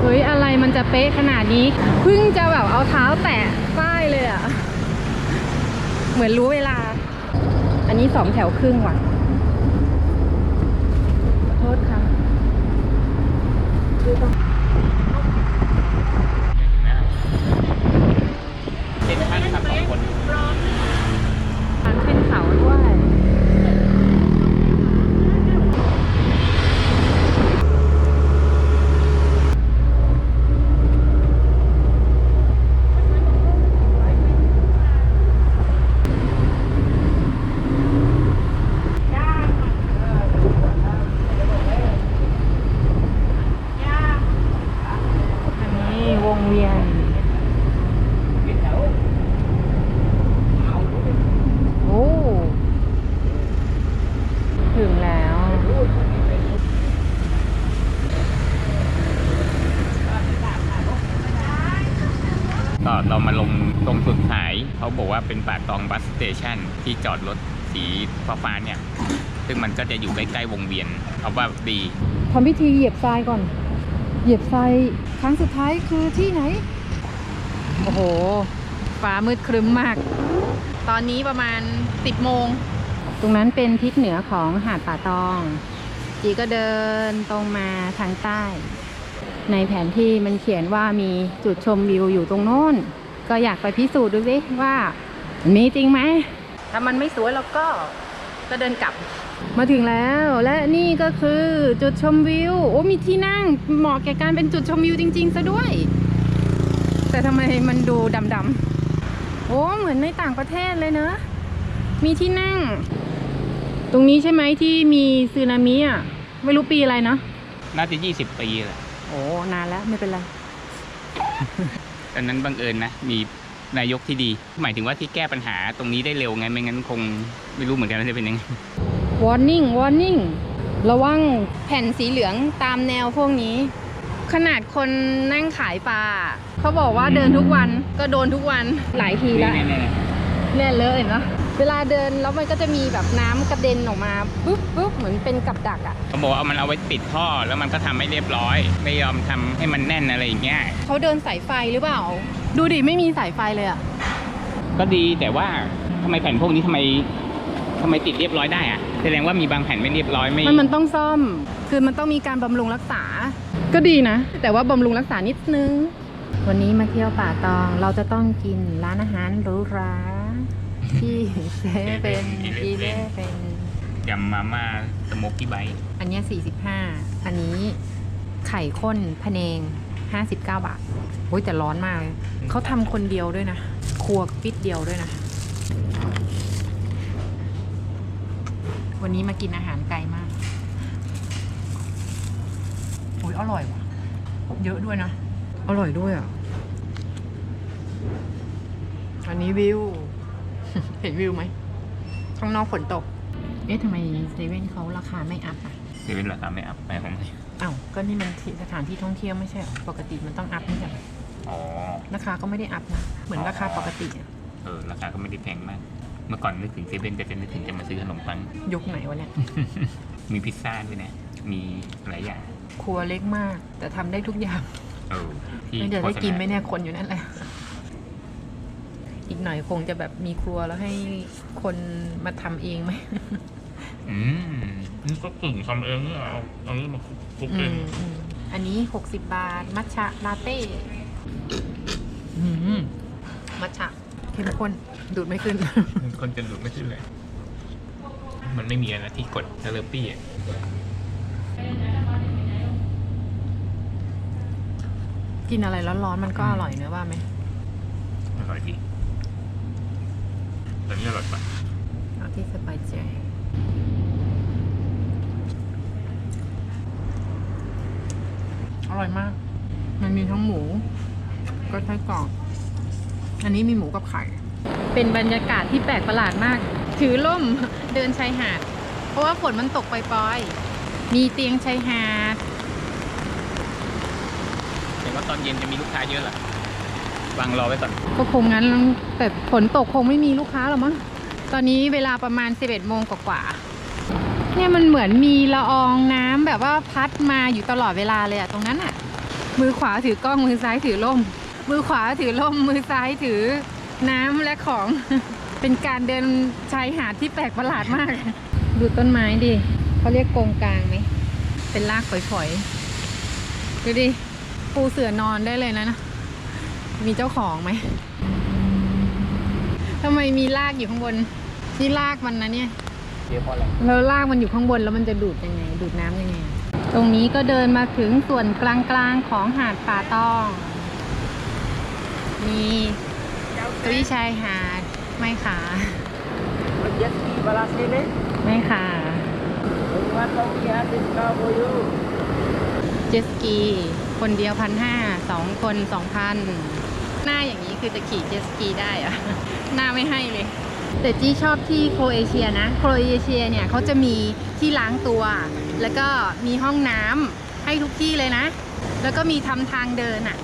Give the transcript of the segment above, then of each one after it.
เฮ้ยอะไรมันจะเป๊ะขนาดนี้เพิ่งจะแบบเอาเท้าแตะป้ายเลยอะเหมือนรู้เวลา อันนี้สองแถวครึ่งว่ะขอโทษค่ะเป็นท่านครับสองคนทางขึ้นเขาด้วย อันนี้วงเวียน โอ้ ถึงแล้ว ก็เรามาลงตรงสุดท้าย เขาบอกว่าเป็นปากตองบัสส เตชันที่จอดรถสีฟ้าๆเนี่ย ซึ่งมันก็จะอยู่ใกล้ๆวงเวียนเขาว่าดีทำพิธีเหยียบทรายก่อน เหยียบทรายครั้งสุดท้ายคือที่ไหน โอ้โห ฟ้ามืดครึ้มมาก ตอนนี้ประมาณ 10โมง ตรงนั้นเป็นทิศเหนือของหาดป่าตอง จีก็เดินตรงมาทางใต้ ในแผนที่มันเขียนว่ามีจุดชมวิวอยู่ตรงโน้น ก็อยากไปพิสูจน์ดูสิว่า มันมีจริงไหม ถ้ามันไม่สวยเราก็ก็เดินกลับ มาถึงแล้วและนี่ก็คือจุดชมวิว โอ้มีที่นั่งเหมาะแก่การเป็นจุดชมวิวจริง ๆ ซะด้วย แต่ทำไมมันดูดำๆ โอ้เหมือนในต่างประเทศเลยเนอะ มีที่นั่ง ตรงนี้ใช่ไหมที่มีสึนามิอะ ไม่รู้ปีอะไรเนาะน่าจะ 20 ปีแหละโอ้นานแล้วไม่เป็นไร ตอนนั้นบังเอิญนะ มี นายกที่ดี หมายถึงว่าที่แก้ปัญหาตรงนี้ได้เร็วไงไม่งั้นคงไม่รู้เหมือนกันว่าจะเป็นยังไง warning warning ระวังแผ่นสีเหลืองตามแนวพวกนี้ ขนาดคนนั่งขายปลาเขาบอกว่าเดินทุกวันก็โดนทุกวันหลายทีแล้วนี่ๆเนี่ยเลยเห็นปะเวลาเดินแล้วมันก็จะมีแบบน้ำกระเด็นออกมาปุ๊บปุ๊บเหมือนเป็นกับดักอะ่ะๆเขาบอกว่าเอามันเอาไว้ปิดท่อแล้วมันก็ทำไม่เรียบร้อย ไม่ยอมทำให้มันแน่นอะไรอย่างเงี้ยเขาเดินสายไฟหรือเปล่า ดูดิไม่มีสายไฟเลยอะ่ะ ก็ดีแต่ว่าทำไมแผ่นพวกนี้ทำไมทำไมติดเรียบร้อยได้อะแสดงว่ามีบางแผ่นไม่เรียบร้อยไม่มันมันต้องซ่อม คือมันต้องมีการบำรุงรักษา ก็ดีนะ แต่ว่าบำรุงรักษานิดนึง วันนี้มาเที่ยวป่าตอง เราจะต้องกินร้านอาหารหรูหราที่เซเว่นอีเลเว่นยำมาม่าสโมกกี้ไบต์อันเนี้ย45 อันนี้ไข่ข้นพะแนง 59 บาทโอ้ยแต่ร้อนมากเลยเขาทำคนเดียวด้วยนะ ครัวปิดเดียวด้วยนะ วันนี้มากินอาหารไกลมากโอ้ยอร่อยว่ะ เยอะด้วยนะ อร่อยด้วยอะ อันนี้วิว เห็นวิวไหม ข้างนอกฝนตก เอ๊ะทำไมเซเว่นเขาราคาไม่อัพอะเซเว่นราคาไม่อัพไปของไหน อ้าวก็นี่มันที่สถานที่ท่องเที่ยวไม่ใช่เหรอปกติมันต้องอัพนี่จ้ะอ๋อ ราคาก็ไม่ได้อัพนะเหมือนราคาปกติอะเออ ราคาก็ไม่ได้แพงมาก เมื่อก่อนนึกถึงเซเว่นก็จะนึกถึงจะมาซื้อขนมปัง ยุคไหนวะเนี่ยมีพิซซ่าด้วยนะ มีหลายอย่าง ครัวเล็กมาก แต่ทำได้ทุกอย่างเออที่ไม่เดี๋ยวได้โฆษณากินไหมเนี่ยคนอยู่นั่นแหละ อีกหน่อยคงจะแบบมีครัวแล้วให้คนมาทำเองไหม อืมนี่ก็กึ่งทำเองเนี่ยเอาเอานี่มาคลุกอืเองมอืมอันนี้ 60 บาท มัทฉะลาเต้อืมมัทฉะเข้มข้นดูดไม่ขึ้น คนจะดูดไม่ขึ้นเลย มันไม่มีอะไรที่กดเทเลปี้อะกินอะไรร้อนๆมันก็อร่อยเนอะว่าไหมอร่อยดีแต่นี่อร่อยกว่าเอาที่สบายใจ ร่อยมาก มันมีทั้งหมู ก็ไส้กรอกอันนี้มีหมูกับไข่ เป็นบรรยากาศที่แปลกประหลาดมาก ถือล่มเดินชายหาด เพราะว่าฝนมันตกปล่อยๆ มีเตียงชายหาดแต่ว่าตอนเย็นจะมีลูกค้าเยอะเหรอวางรอไว้ก่อน ก็คงงั้นแต่ฝนตกคงไม่มีลูกค้าหรอกมั้ง ตอนนี้เวลาประมาณ 11โมงกว่าๆเนี่ยมันเหมือนมีละอองน้ำ แบบว่าพัดมาอยู่ตลอดเวลาเลยอะตรงนั้นอะมือขวาถือกล้องมือซ้ายถือล่ม มือขวาถือล่ม มือซ้ายถือน้ำและของ เป็นการเดินชายหาดที่แปลกประหลาดมาก ดูต้นไม้ดิเขาเรียกโกงกลางไหมเป็นรากฝอยๆดูดิปูเสือนอนได้เลยนะนะมีเจ้าของไหมทำไมมีรากอยู่ข้างบนนี่รากมันนะเนี่ย เดี๋ยวพออะไรแล้วรากมันอยู่ข้างบนแล้วมันจะดูดยังไง ดูดน้ำยังไง ตรงนี้ก็เดินมาถึงส่วนกลางๆของหาดป่าตอง มีตุ้ยชายหาดไม่ขา Jet ski balas ini, ไม่ขา rumah kau kia di Surabaya. เจตสกี คนเดียวพันห้าสองคนสองพันหน้าอย่างนี้คือจะขี่เจตสกีได้เหรอะหน้าไม่ให้เลย แต่จี้ชอบที่โครเอเชียนะ โครเอเชียเนี่ยเขาจะมีที่ล้างตัว แล้วก็มีห้องน้ำให้ทุกที่เลยนะ แล้วก็มีทำทางเดินอะ่ะ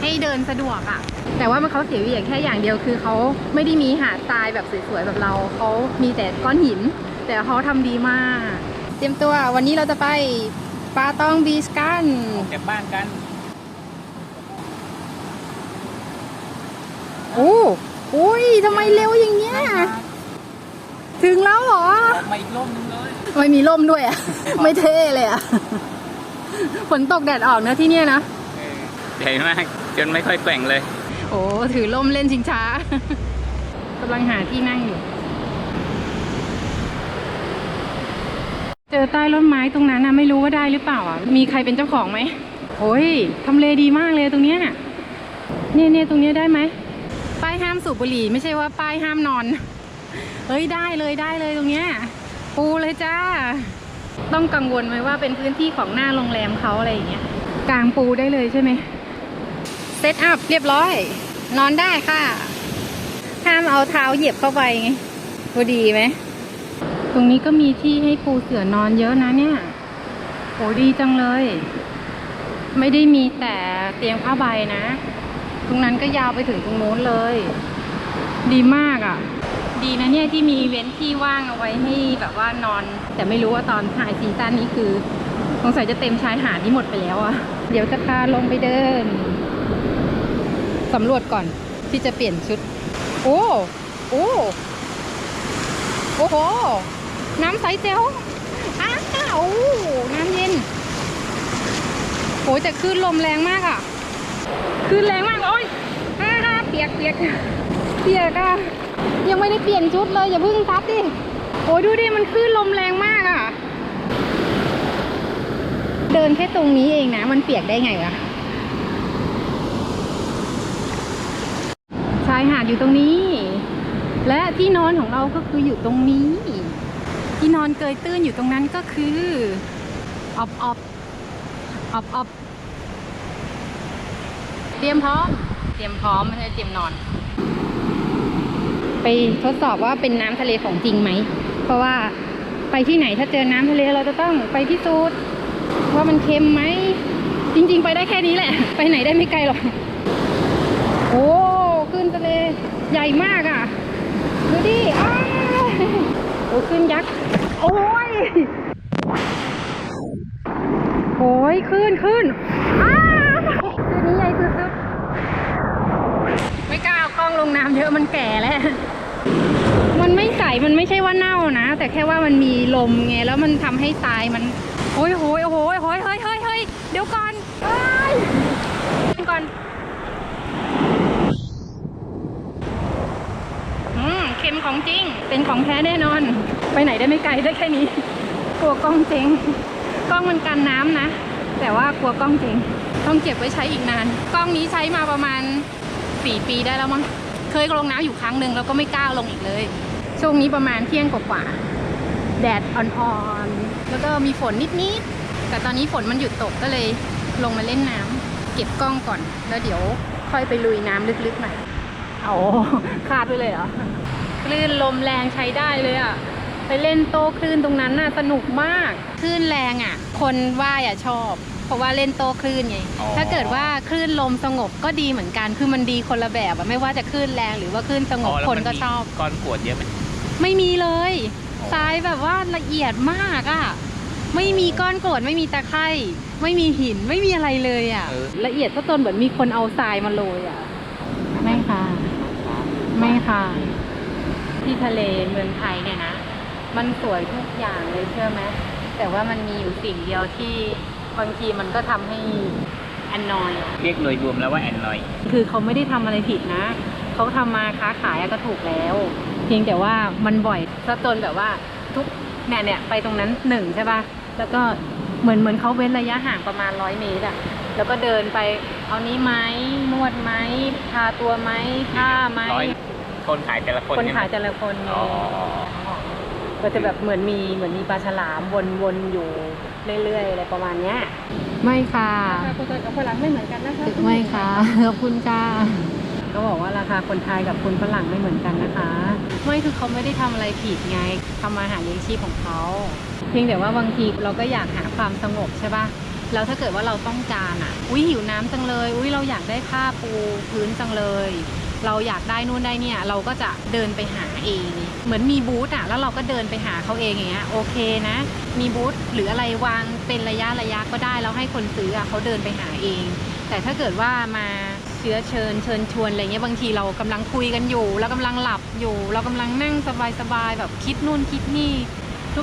ให้เดินสะดวกอะ่ะ แต่ว่ามันเขาเสียอย่างแค่อย่างเดียวคือเขาไม่ได้มีหาดทรายแบบสวยๆแบบเรา เขามีแต่ก้อนหิน แต่เขาทำดีมาก เตรียมตัววันนี้เราจะไปปาตองบีชกันเก็บบ้านกัน โอ้อุ้ย ทำไมเร็วอย่างเงี้ย ถึงแล้วเหรอออกมาอีกร่มนึงเลยไม่มีร่มด้วยอะ ไม่เท่เลยอะ ฝนตกแดดออกนะที่เนี่ยนะ ใหญ่มากจนไม่ค่อยแกว่งเลย โอ้ถือร่มเล่นชิงช้ากำลังหาที่นั่งอยู่ เจอใต้ร่มไม้ตรงนั้นนะไม่รู้ว่าได้หรือเปล่าอะ มีใครเป็นเจ้าของไหมโอ้ยทำเลดีมากเลยตรงเนี้ยเนี่ยเนี่ยตรงเนี้ยได้ไหม ป้ายห้ามสูบบุหรี่ไม่ใช่ว่าป้ายห้ามนอน เฮ้ยได้เลยได้เลยตรงเนี้ยปูเลยจ้า ต้องกังวลไหมว่าเป็นพื้นที่ของหน้าโรงแรมเขาอะไรอย่างเงี้ยกลางปูได้เลยใช่ไหมเซตอัพเรียบร้อย นอนได้ค่ะห้ามเอาเท้าเหยียบเข้าไปไงพอดีไหมตรงนี้ก็มีที่ให้ปูเสือนอนเยอะนะเนี่ยโหดีจังเลย ไม่ได้มีแต่เตียงผ้าใบนะ ตรงนั้นก็ยาวไปถึงตรงโน้นเลย ดีมากอะ่ะ ดีนะเนี่ยที่มีอีเว้นท์ที่ว่างเอาไว้ให้แบบว่านอน แต่ไม่รู้ว่าตอนถ่ายซีซั่นนี้คือสงสัยจะเต็มชายหาดที่หมดไปแล้วอะ่ะ เดี๋ยวจะพาลงไปเดินสำรวจก่อนที่จะเปลี่ยนชุด โอ้โอ้โอ้โห น้ำใสเจ๋วอ้าวน้ำเย็นโหแต่คลื่นลมแรงมากอะ คลื่นแรงมาก โอ้ยอ้าเปียกเปียกเปียกอะ ยังไม่ได้เปลี่ยนชุดเลย อย่าเพิ่งทับดิ โอ้ยดูดิ มันคลื่นลมแรงมากอะ เดินแค่ตรงนี้เองนะ มันเปียกได้ไงวะชายหาดอยู่ตรงนี้ และที่นอนของเราก็คืออยู่ตรงนี้ ที่นอนเกยตื้นอยู่ตรงนั้นก็คือออบออบออบออบ รียมพร้อม เตรียมพร้อมไม่ใช่เตรียมนอน ไปทดสอบว่าเป็นน้ำทะเลของจริงไหม เพราะว่าไปที่ไหนถ้าเจอน้ำทะเลเราจะต้องไปพิสูจน์ว่ามันเค็มไหม จริง ๆ ไปได้แค่นี้แหละ ไปไหนได้ไม่ไกลหรอก โอ้ขึ้นทะเลใหญ่มากอะ ดูดิอ้าโอ้ขึ้นยักษ์ โอ้ยโอ้ยขึ้นขึ้นอ้าวคืนนี้ใหญ่สุดๆไม่กล้าเอากล้องลงน้ำเยอะ มันแก่แล้ว มันไม่ใส มันไม่ใช่ว่าเน่านะ แต่แค่ว่ามันมีลมไง แล้วมันทำให้ทรายมัน โอ้ยโอ้ยโอ้ยโอ้ยเฮ้ยเฮ้ยเฮ้ยเดี๋ยวก่อนเฮ้ยก่อน อืมเค็มของจริง เป็นของแท้แน่นอน ไปไหนได้ไม่ไกลได้แค่นี้ กลัวกล้องเจ๊งกล้องมันกันน้ำนะ แต่ว่ากลัวกล้องเจ๊งต้องเก็บไว้ใช้อีกนาน กล้องนี้ใช้มาประมาณ 4 ปีได้แล้วมั้ง เคยลงน้ำอยู่ครั้งหนึ่งแล้วก็ไม่กล้าลงอีกเลย ช่วงนี้ประมาณเที่ยงกว่าๆแดดอ่อนๆ แล้วก็มีฝนนิดๆ แต่ตอนนี้ฝนมันหยุดตกก็เลยลงมาเล่นน้ำเก็บกล้องก่อน แล้วเดี๋ยวค่อยไปลุยน้ำลึกๆหน่อยโอ้คาดไปเลยเหรอ คลื่นลมแรงใช้ได้เลยอะ ไปเล่นโต้คลื่นตรงนั้นน่ะสนุกมาก คลื่นแรงอะ คนว่ายอะชอบ เพราะว่าเล่นโต้คลื่นไงอ๋อ ถ้าเกิดว่าคลื่นลมสงบก็ดีเหมือนกัน คือมันดีคนละแบบอะไม่ว่าจะคลื่นแรงหรือว่าคลื่นสงบแล้วคนมัก็มีชอบ ก้อนกรวดเยอะไหม ไม่มีเลยอ๋อ ทรายแบบว่าละเอียดมากอะไม่มีก้อนกรวดไม่มีตะไคร่ไม่มีหินไม่มีอะไรเลยอะเออ ละเอียดซะจนเหมือนมีคนเอาทรายมาโรยอะไม่ค่ะ ไม่ค่ะ ที่ทะเลเมืองไทยเนี่ยนะ มันสวยทุกอย่างเลยเชื่อไหมแต่ว่ามันมีอยู่สิ่งเดียวที่ บางทีมันก็ทำให้แอนนอยเรียกโดยรวมแล้วว่าแอนนอยคือเขาไม่ได้ทำอะไรผิดนะ เขาทำมาค้าขายอะก็ถูกแล้ว เพียงแต่ว่ามันบ่อยซะจนแบบว่าทุกเนี่ยเนี่ยไปตรงนั้นหนึ่งใช่ป่ะ แล้วก็เหมือนเหมือนเขาเว้นระยะห่างประมาณร้อยเมตรอะแล้วก็เดินไปเอานี้ไหมนวดไหมทาตัวไหมผ้าไหมร้อยคนขายแต่ละคนคนใช่ไหมขายแต่ละคนไงอ๋อ ก็จะแบบเหมือนมีเหมือนมีปลาฉลามวนๆอยู่เรื่อยๆอะไรประมาณเนี้ยไม่ค่ะราคาคนไทยกับฝรั่งไม่เหมือนกันนะคะไม่ค่ะขอบคุณค่ะก็บอกว่าราคาคนไทยกับคนฝรั่งไม่เหมือนกันนะคะไม่คือเขาไม่ได้ทำอะไรผิดไงทำมาหาเลี้ยงชีพของเขาเพียงแต่ว่าบางทีเราก็อยากหาความสงบใช่ปะแล้วถ้าเกิดว่าเราต้องการอะอุ้ยหิวน้ำจังเลย อุ้ยเราอยากได้ผ้าปูพื้นจังเลย เราอยากได้นู่นได้เนี่ยเราก็จะเดินไปหาเอง เหมือนมีบูธอะแล้วเราก็เดินไปหาเขาเองอย่างเงี้ยโอเคนะ มีบูธหรืออะไรวางเป็นระยะระยะก็ได้แล้วให้คนซื้ออะเขาเดินไปหาเอง แต่ถ้าเกิดว่ามาเชื้อเชิญเชิญชวนอะไรเงี้ยบางทีเรากำลังคุยกันอยู่เรากำลังหลับอยู่ เรากำลังนั่งสบายๆแบบคิดนู่นคิดนี่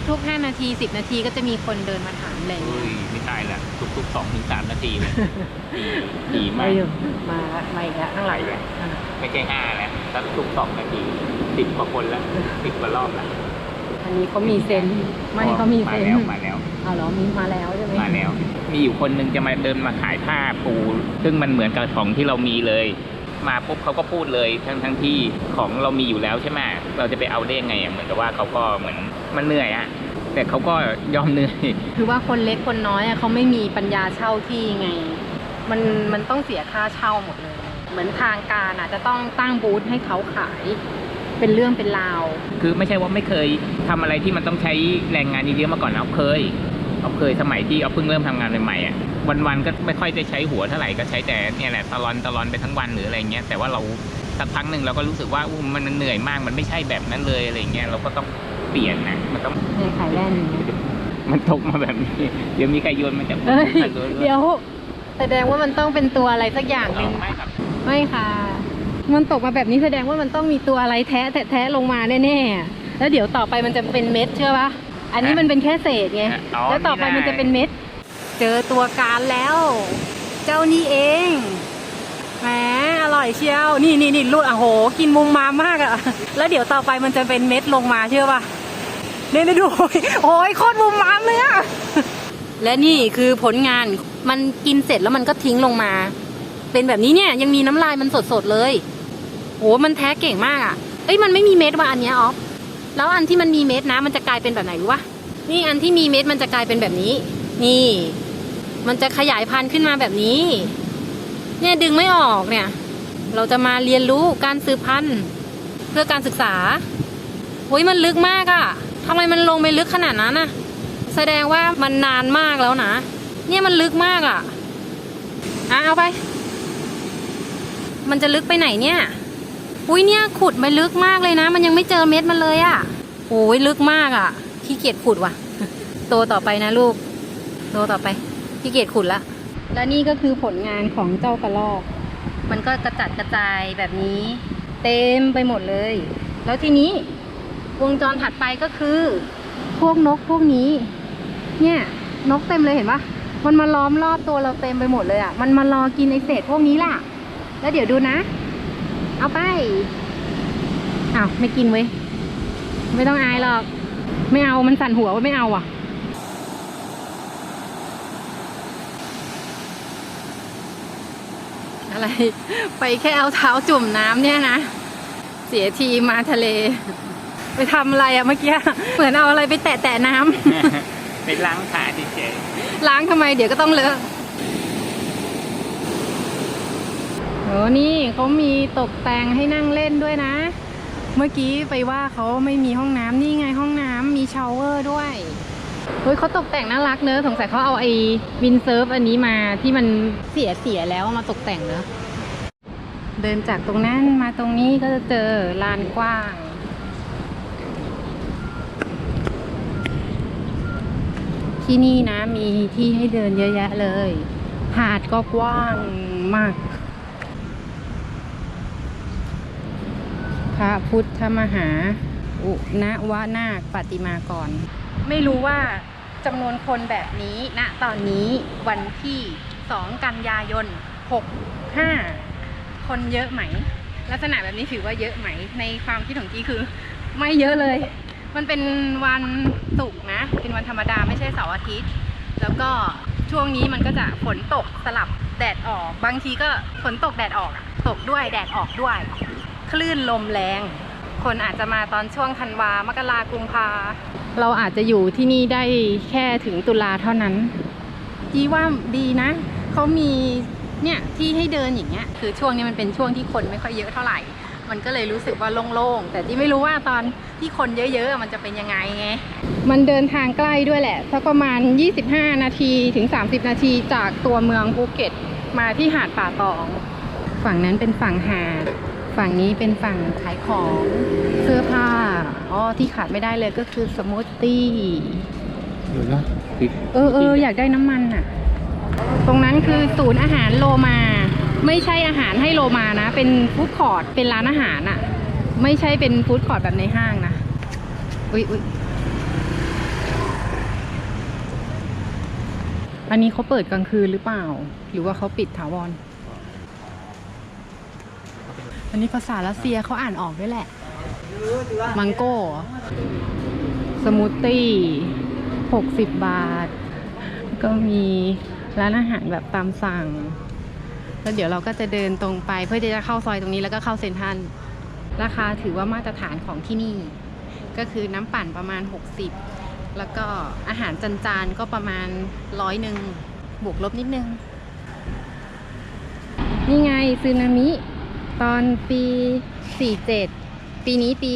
ทุกๆ 5 นาที 10 นาทีก็จะมีคนเดินมาถามอะไรอุ้เงี้ยยไม่ใช่ละทุกๆสองถึงสามนาทีเลย ดีดีมามากอยู่มามาอีกแล้วข้างหลังไปเลยไม่ใช่ห้าแล้วถ้าทุกสองนาทีสิบกว่าคนแล้วสิบกว่ารอบแล้วอันนี้เขามีเซนส์ไม่เขามีเซนมาแล้วส์มาแล้ว เอาเหรอมีมาแล้วใช่ไหมมาแล้ว มีอยู่คนหนึงจะมาเดินมาขายผ้าปู ซึ่งมันเหมือนกับของที่เรามีเลย มาปุ๊บเขาก็พูดเลยทั้งทั้งที่ของเรามีอยู่แล้วใช่ไหมเราจะไปเอาได้ยังไงอะเหมือนกับว่าเขาก็เหมือนมันเหนื่อยอะแต่เขาก็ยอมเหนื่อยคือว่าคนเล็กคนน้อยอะเขาไม่มีปัญญาเช่าที่ไง มันมันต้องเสียค่าเช่าหมดเลย เหมือนทางการอะจะต้องตั้งบูธให้เขาขายเป็นเรื่องเป็นราว คือไม่ใช่ว่าไม่เคยทำอะไรที่มันต้องใช้แรงงานเยอะๆมาก่อนเอาเคย เอาเคยสมัยที่เอาเพิ่งเริ่มทำงานใหม่ๆอะวันๆก็ไม่ค่อยได้ใช้หัวเท่าไหร่ก็ใช้แต่เนี่ยแหละตะลอนตะลอนไปทั้งวันหรืออะไรเงี้ยแต่ว่าเราสักพักหนึ่งเราก็รู้สึกว่าอู้มันเหนื่อยมากมันไม่ใช่แบบนั้นเลยอะไรเงี้ยเราก็ต้องเปลี่ยนนะมันต้องในขายแว่นอย่างเงี้ยมันตกมาแบบนี้เดี๋ยวมีใครโยนมันจะเอ้ยมันรู้เดี๋ยวแสดงว่ามันต้องเป็นตัวอะไรสักอย่างหนึ่งไม่ครับไม่ค่ะ มันตกมาแบบนี้แสดงว่ามันต้องมีตัวอะไรแท้แท้แท้ลงมาแน่ๆแล้วเดี๋ยวต่อไปมันจะเป็นเม็ดเชื่อปะ อันนี้มันเป็นแค่เศษไงแล้วต่อไปมันจะเป็นเม็ด เจอตัวการแล้ว เจ้านี่เอง แหม อร่อยเชียว นี่นี่นี่รูดอะโห กินมุมมามากอะ แล้วเดี๋ยวต่อไปมันจะเป็นเม็ดลงมาเชื่อปะเนี่ยเนี่ยดู โอ้ยโคตรมุมมามเลยอะและนี่คือผลงาน มันกินเสร็จแล้วมันก็ทิ้งลงมา เป็นแบบนี้เนี่ยยังมีน้ำลายมันสดๆเลย โห มันแท้เก่งมากอะเอ้ย มันไม่มีเม็ดว่ะอันเนี้ยออฟ แล้วอันที่มันมีเม็ดนะ มันจะกลายเป็นแบบไหนรู้ปะนี่อันที่มีเม็ดมันจะกลายเป็นแบบนี้ นี่ มันจะขยายพันธุ์ขึ้นมาแบบนี้ เนี่ยดึงไม่ออกเนี่ย เราจะมาเรียนรู้การสืบพันธุ์เพื่อการศึกษาโอ้ยมันลึกมากอะทำไมมันลงไปลึกขนาดนั้นน่ะ แสดงว่ามันนานมากแล้วนะ เนี่ยมันลึกมากอะอะเอาไป มันจะลึกไปไหนเนี่ย อุ้ยเนี่ยขุดไปลึกมากเลยนะ มันยังไม่เจอเม็ดมันเลยอะ่ะโอ้ยลึกมากอะ่ะขี้เกียจขุดว่ะ โตต่อไปนะลูก โตต่อไปขี้เกียจขุดละ และนี่ก็คือผลงานของเจ้ากระรอก มันก็กระจัดกระจายแบบนี้ เต็มไปหมดเลย แล้วทีนี้วงจรถัดไปก็คือ พวกนกพวกนี้ เนี่ยนกเต็มเลยเห็นปะมันมาล้อมรอบตัวเราเต็มไปหมดเลยอะ่ะ มันมารอกินไอเศษพวกนี้ล่ะ แล้วเดี๋ยวดูนะ เอาไปอ้าวไม่กินเว้ย ไม่ต้องอายหรอก ไม่เอามันสั่นหัวว่าไม่เอาอะอะไร ไปแค่เอาเท้าจุ่มน้ำเนี่ยนะ เสียทีมาทะเล ไปทำอะไรอะเมื่อกี้ เหมือนเอาอะไรไปแตะแตะน้ำ ไปล้างขาเฉยล้างทำไมเดี๋ยวก็ต้องเลอะโอ้นี่เขามีตกแต่งให้นั่งเล่นด้วยนะ เมื่อกี้ไปว่าเขาไม่มีห้องน้ำนี่ไงห้องน้ำมีชาวเวอร์ด้วยเฮ้ยเขาตกแต่งน่ารักเนอะสงสัยเขาเอาไอ้วินเซิร์ฟอันนี้มาที่มันเสียเสียแล้วมาตกแต่งเนอะเดินจากตรงนั้นมาตรงนี้ก็จะเจอลานกว้าง ที่นี่นะมีที่ให้เดินเยอะแยะเลย หาดก็กว้างมาก พระพุทธมหา อุณวนาคปฏิมากร ไม่รู้ว่าจำนวนคนแบบนี้ณตอนนี้วันที่ 2 กันยายน 65 คนเยอะไหม ลักษณะแบบนี้ถือว่าเยอะไหม ในความคิดของกี้คือ ไม่เยอะเลย มันเป็นวันศุกร์นะ เป็นวันธรรมดาไม่ใช่เสาร์อาทิตย์ แล้วก็ช่วงนี้มันก็จะฝนตกสลับแดดออก บางทีก็ฝนตกแดดออกอะตกด้วยแดดออกด้วย คลื่นลมแรง คนอาจจะมาตอนช่วงธันวามกรากุมภาเราอาจจะอยู่ที่นี่ได้แค่ถึงตุลาเท่านั้นจีว่าดีนะ เขามีเนี่ยที่ให้เดินอย่างเงี้ย คือช่วงนี้มันเป็นช่วงที่คนไม่ค่อยเยอะเท่าไหร่ มันก็เลยรู้สึกว่าโล่งๆ แต่ที่ไม่รู้ว่าตอนที่คนเยอะๆ มันจะเป็นยังไงไง มันเดินทางใกล้ด้วยแหละ สักประมาณ 25 นาทีถึง 30 นาทีจากตัวเมืองภูเก็ต มาที่หาดป่าตอง ฝั่งนั้นเป็นฝั่งหาด ฝั่งนี้เป็นฝั่งขายของเสื้อผ้าอ๋อที่ขาดไม่ได้เลยก็คือสมูทตี้ดูนะเออเอออยากได้น้ำมันอะ ตรงนั้นคือศูนย์อาหารโลมา ไม่ใช่อาหารให้โลมานะ เป็นฟู้ดคอร์ทเป็นร้านอาหารอะ ไม่ใช่เป็นฟู้ดคอร์ทแบบในห้างนะอุ้ยอุ้ยอันนี้เขาเปิดกลางคืนหรือเปล่า หรือว่าเขาปิดถาวร อันนี้ภาษารัสเซียเขาอ่านออกด้วยแหละ มังโก้ สมูทตี้หกสิบบาท ก็มีร้านอาหารแบบตามสั่ง แล้วเดี๋ยวเราก็จะเดินตรงไปเพื่อที่จะเข้าซอยตรงนี้แล้วก็เข้าเซ็นทรัลราคาถือว่ามาตรฐานของที่นี่ ก็คือน้ำปั่นประมาณ 60 แล้วก็อาหารจานๆก็ประมาณร้อยหนึ่งบวกลบนิดนึง นี่ไงซึนามิ ตอนปี 47 ปีนี้ปี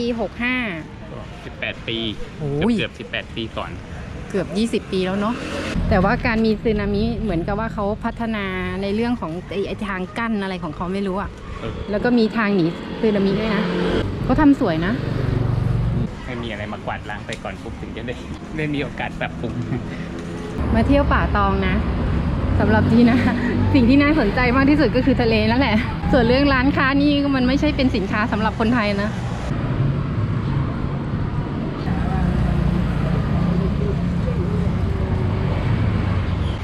65สิบแปดปีโอ้ย เกือบสิบแปดปีก่อน เกือบ 20 ปีแล้วเนาะแต่ว่าการมีซึนามิเหมือนกับว่าเขาพัฒนาในเรื่องของไอ้ไอ้ทางกั้นอะไรของเขาไม่รู้อะเออ แล้วก็มีทางหนีซึนามิด้วยนะเขาทำสวยนะ ไม่มีอะไรมากวาดล้างไปก่อนปุ๊บถึงจะได้ ได้มีโอกาสปรับปรุงมาเที่ยวป่าตองนะ สำหรับที่นะสิ่งที่น่าสนใจมากที่สุดก็คือทะเลนั่นแหละ ส่วนเรื่องร้านค้านี่มันไม่ใช่เป็นสินค้าสำหรับคนไทยนะ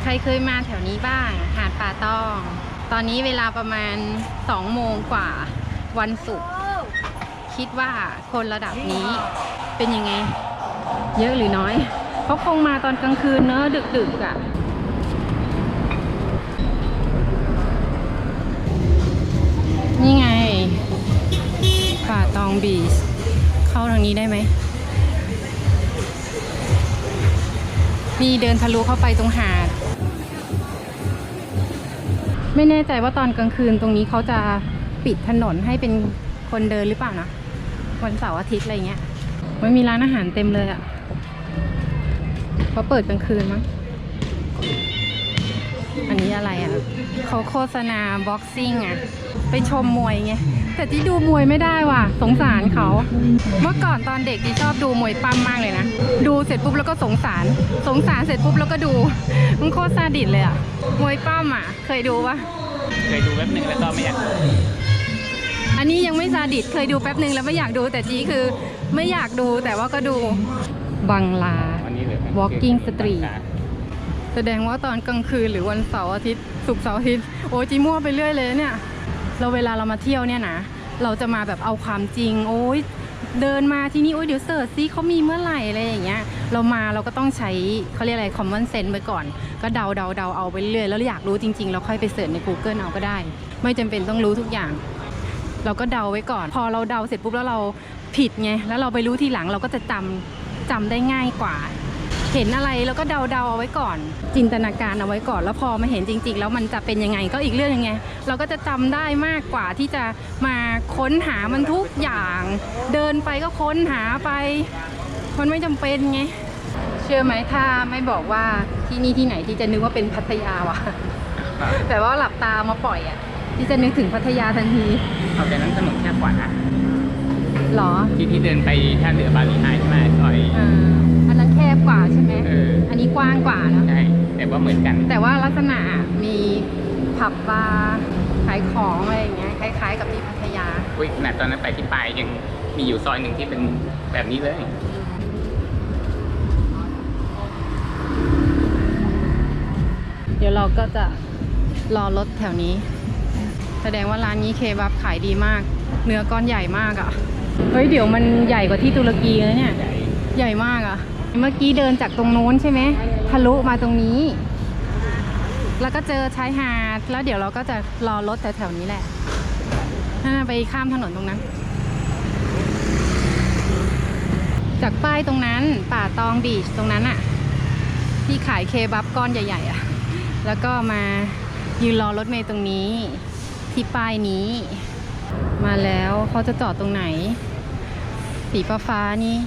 ใครเคยมาแถวนี้บ้าง หาดป่าตอง ตอนนี้เวลาประมาณ2โมงกว่าวันศุกร์คิดว่าคนระดับนี้เป็นยังไง เยอะหรือน้อยเขาคงมาตอนกลางคืนเนอะดึกๆอะ่ะ นี่ไง ป่าตองบีชเข้าทางนี้ได้ไหมมีเดินทะลุเข้าไปตรงหาด ไม่แน่ใจว่าตอนกลางคืนตรงนี้เขาจะปิดถนนให้เป็นคนเดินหรือเปล่านะวันเสาร์อาทิตย์อะไรเงี้ยไม่มีร้านอาหารเต็มเลยอะ่ะเขาเปิดกลางคืนมั้ง อันนี้อะไรอะ่ะเขาโฆษณาบ็อกซิ่งอะ ไปชมมวยไง แต่ที่ดูมวยไม่ได้ว่ะ สงสารเขา เมื่อก่อนตอนเด็กที่ชอบดูมวยปั้มมากเลยนะ ดูเสร็จปุ๊บแล้วก็สงสาร สงสารเสร็จปุ๊บแล้วก็ดูมันโคตรซาดิสเลยอะ มวยปั้มอะ เคยดูปะเคยดูแป๊บนึงแล้วก็ไม่อยากดูอันนี้ยังไม่ซาดิสเคยดูแป๊บนึงแล้วไม่อยากดูแต่จีคือไม่อยากดูแต่ว่าก็ดูบังลาวันนี้เหลือ Walking Street แสดงว่าตอนกลางคืนหรือวันเสาร์อาทิตย์ศุกร์เสาร์อาทิตย์โอ้จีมั่วไปเรื่อยเลยเนี่ย เราเวลาเรามาเที่ยวเนี่ยนะเราจะมาแบบเอาความจริง โอ้ยเดินมาที่นี่โอ้ยเดี๋ยวเสิร์ชซิเขามีเมื่อไหร่อะไรอย่างเงี้ย เรามาเราก็ต้องใช้เขาเรียกอะไร common sense ไปก่อน ก็เดาเดาเดาเอาไปเรื่อยแล้วอยากรู้จริงๆ เราค่อยไปเสิร์ชใน Google เอาก็ได้ ไม่จำเป็นต้องรู้ทุกอย่าง เราก็เดาไว้ก่อน พอเราเดาเสร็จปุ๊บแล้วเราผิดไงแล้วเราไปรู้ทีหลังเราก็จะจำจำได้ง่ายกว่า เห็นอะไรแล้วก็เดาเดาๆเอาไว้ก่อน จินตนาการเอาไว้ก่อน แล้วพอมาเห็นจริง ๆ แล้วมันจะเป็นยังไงก็อีกเรื่องยังไง เราก็จะจำได้มากกว่าที่จะมาค้นหามันทุกอย่าง เดินไปก็ค้นหาไป มันไม่จำเป็นไง เชื่อไหมถ้าไม่บอกว่าที่นี่ที่ไหนที่จะนึกว่าเป็นพัทยาวะแต่ว่าหลับตามาปล่อยอะที่จะนึกถึงพัทยาทันทีเอาแต่นั้นถนนแคบกว่านะหรอ ที่ที่เดินไปท่าเรือบาลีไฮใช่ไหมซอย กว่าใช่ไหมเอออันนี้กว้างกว่าเนอะใช่แต่ว่าเหมือนกันแต่ว่าลักษณะมีผับบาร์ขายของอะไรอย่างเงี้ยคล้าย ๆ กับที่พัทยา อุ้ยขนาดตอนนั้นไปที่ปลายยังมีอยู่ซอยหนึ่งที่เป็นแบบนี้เลยเดี๋ยวเราก็จะรอรถแถวนี้ แสดงว่าร้านนี้เคบับขายดีมาก เนื้อก้อนใหญ่มากอะ่ะ เฮ้ย เดี๋ยวมันใหญ่กว่าที่ตุรกีเลยเนี่ย ใหญ่ใหญ่มากอะ่ะ เมื่อกี้เดินจากตรงโน้นใช่ไหมทะลุมาตรงนี้ แล้วก็เจอชายหาด แล้วเดี๋ยวเราก็จะรอรถแถวๆนี้แหละน่าไปข้ามถนนตรงนั้น จากป้ายตรงนั้นป่าตองบีชตรงนั้นอะที่ขายเคบับก้อนใหญ่ ๆอะแล้วก็มายืนรอรถเมย์ตรงนี้ ที่ป้ายนี้ มาแล้วเขาจะจอดตรงไหน สีฟ้าฟ้านี่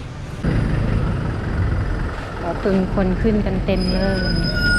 เราตึงคนขึ้นกันเต็มเลย